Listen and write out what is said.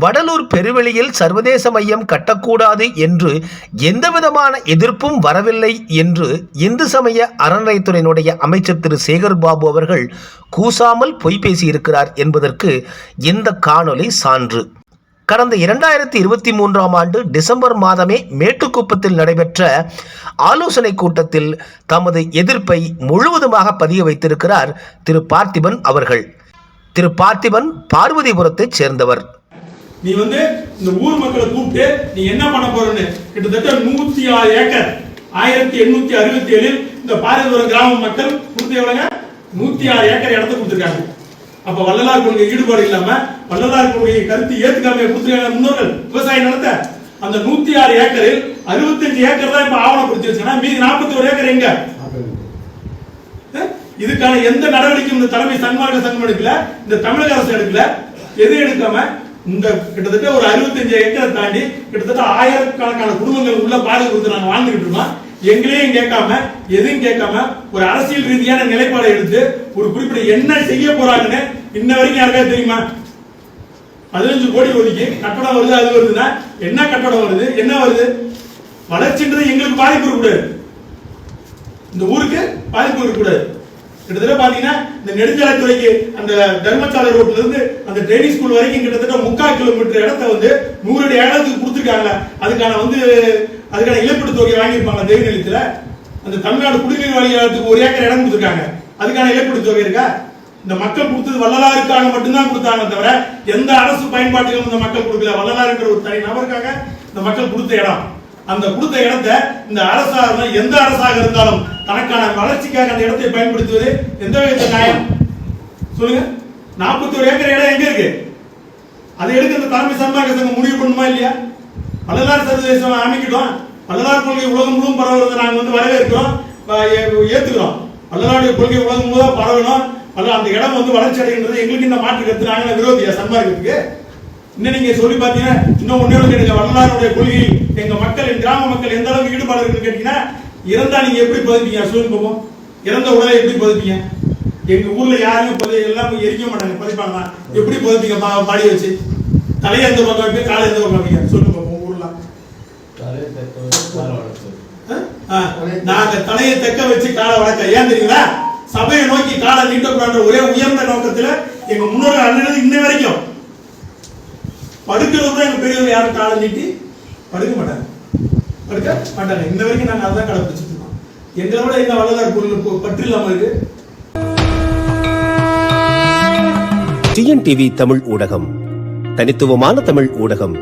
வடலூர் பெருவெளியில் சர்வதேச மையம் கட்டக்கூடாது என்று எந்தவிதமான எதிர்ப்பும் வரவில்லை என்று இந்து சமய அறநிலைத்துறையினுடைய அமைச்சர் திரு சேகர் பாபு அவர்கள் கூசாமல் பொய் பேசியிருக்கிறார் என்பதற்கு இந்த காணொலி சான்று. கடந்த இரண்டாயிரத்தி இருபத்தி மூன்றாம் ஆண்டு டிசம்பர் மாதமே மேட்டுக்குப்பத்தில் நடைபெற்ற ஆலோசனை கூட்டத்தில் தமது எதிர்ப்பை முழுவதுமாக பதிய வைத்திருக்கிறார் திரு பார்த்திபன் அவர்கள். திரு பார்த்திபன் பார்வதிபுரத்தைச் சேர்ந்தவர். நீ வந்து இந்த ஊர் மக்களை கூப்பிட்டு நீ என்ன பண்ண போறன்னு? கிட்டத்தட்ட நூத்தி ஆறு ஏக்கர். ஆயிரத்தி எண்ணூத்தி அறுபத்தி ஏழில் இந்த பாரதிபுரம் கிராம மக்கள் கொடுத்து எவ்வளவுங்க? நூத்தி ஆறு ஏக்கர் இடத்த கொடுத்துருக்காங்க. அப்ப வள்ளலார் கொள்கை ஈடுபாடு இல்லாம வள்ளலார் கொள்கையை கருத்து ஏத்துக்காம கொடுத்துருக்காங்க முன்னோர்கள். விவசாய நிலத்தை. அந்த நூத்தி ஆறு ஏக்கரில் அறுபத்தஞ்சு ஏக்கர் தான் இப்ப ஆவணப்படுத்தி வச்சுன்னா மீதி நாற்பத்தி ஒரு ஏக்கர் எங்க? இதுக்கான எந்த நடவடிக்கையும் இந்த தலைமை சன்மார்க்க சங்கம் எடுக்கல. இந்த தமிழக அரசு எடுக்கல. எது எடுக்காம? இந்த கிட்டத்தட்ட ஒரு 65 ஏக்கரை தாண்டி கிட்டத்தட்ட ஆயிரக்கணக்கான குடும்பங்கள் உள்ள பாடல் கொடுத்து நாங்கள் வாழ்ந்துகிட்டு இருக்கோம். எங்களையும் கேட்காம எதையும் கேட்காம ஒரு அரசியல் ரீதியான நிலைப்பாடை எடுத்து ஒரு குறிப்பிட்ட என்ன செய்ய போறாங்கன்னு இன்ன வரைக்கும் யாருக்காவது தெரியுமா? பதினஞ்சு கோடி ஒதுக்கி கட்டடம் வருது அது வருதுன்னா என்ன கட்டடம் வருது? என்ன வருது? வளர்ச்சின்றது எங்களுக்கு பாதிப்பு இருக்கக்கூடாது. இந்த ஊருக்கு பாதிப்பு இருக்கக்கூடாது. கிட்டத்தட்ட பாத்தீங்கன்னா இந்த நெடுஞ்சாலைத்துறைக்கு அந்த தர்மசாலை ரோட்ல இருந்து அந்த ட்ரைனிங் ஸ்கூல் வரைக்கும் கிட்டத்தட்ட முக்கால் கிலோமீட்டர் இடத்த வந்து நூறு அடி இடத்துக்கு கொடுத்துருக்காங்க. அதுக்கான வந்து அதுக்கான இழப்பீடு தொகை வாங்கியிருப்பாங்க தேவி நிலையத்துல அந்த தமிழ்நாடு குடிநீர் வாரியத்துக்கு ஒரு ஏக்கர் இடம் கொடுத்துருக்காங்க. அதுக்கான இழப்பீடு தொகை இருக்கா? இந்த மக்கள் கொடுத்தது வள்ளலாருக்காக மட்டும்தான் கொடுத்தாங்க தவிர எந்த அரசு பயன்பாட்டுக்கும் இந்த மக்கள் கொடுக்கல. வள்ளலாருங்கிற ஒரு தனி நபருக்காக இந்த மக்கள் கொடுத்த இடம். அந்த கொடுத்த இடத்தை இந்த அரசாக எந்த அரசாக இருந்தாலும் தனக்கான வளர்ச்சிக்காக அந்த இடத்தை பயன்படுத்துவது எந்த விதத்தில் நியாயம்? சொல்லுங்க. நாற்பத்தி ஒரு ஏக்கர் இடம் எங்க இருக்கு? அதை எடுக்க இந்த தலைமை சன்மார்க்க சங்கம் முடிவு பண்ணுமா இல்லையா? வள்ளலார் சர்வதேசம் அமைக்கிட்டோம். வள்ளலார் கொள்கை உலகம் முழுவதும் பரவுறதை நாங்கள் வந்து வரவேற்கிறோம். ஏற்றுக்கிறோம் ஏ- ஏத்துக்கிறோம். வள்ளலாருடைய கொள்கை உலகம் முழுவதும் பரவணும். அல்ல அந்த இடம் வந்து வளர்ச்சி அடைகின்றது எங்களுக்கு இந்த மாற்று கருத்து. நாங்க விரோதியா? சன்மார்க்கத்துக்கு? இன்னும் நீங்க சொல்லி பாத்தீங்கன்னா இன்னும் ஒண்ணு கேளுங்க வள்ளலாருடைய கொள்கையில் எங்க மக்கள் கிராம மக்கள் எந்த அளவுக்கு ஈடுபாடு இருக்குன்னு கேட்டீங்கன்னா இறந்தா நீங்க எப்படி பதிப்பீங்க சொல்லுங்க பாப்போம் இறந்த உடலை எப்படி பதிப்பீங்க? எங்க ஊர்ல யாருமே பதி எல்லாம் எரிக்க மாட்டாங்க பதிப்பாங்க. எப்படி பதிப்பீங்க? பாடி வச்சு. தலையை எந்த பக்கம் வைப்பீங்க? காலை எந்த பக்கம் வைப்பீங்க? சொல்லுங்க பாப்போம் ஊர்ல. ஆ, நாங்க தலையை தெக்க வச்சு காலை வளர்க்க ஏன் தெரியுங்களா? சபையை நோக்கி காலை நீட்டக்கூடாத ஒரே உயர்ந்த நோக்கத்துல எங்க முன்னோர்கள் அண்ணன் இன்ன வரைக்கும். படுக்கிறவங்க கூட எங்க யாரும் காலை நீட்டி படுக்க மாட்டாங்க. படுக்க மாட்டாங்க. இந்த வரைக்கும் நாங்கள் அதான் கடைப்பிடிச்சிருக்கோம் இருக்கோம். எங்களோட என்ன வள்ளலார் பொருள் பற்று இல்லாம இருக்கு. டிஎன்டிவி தமிழ் ஊடகம். தனித்துவமான தமிழ் ஊடகம்.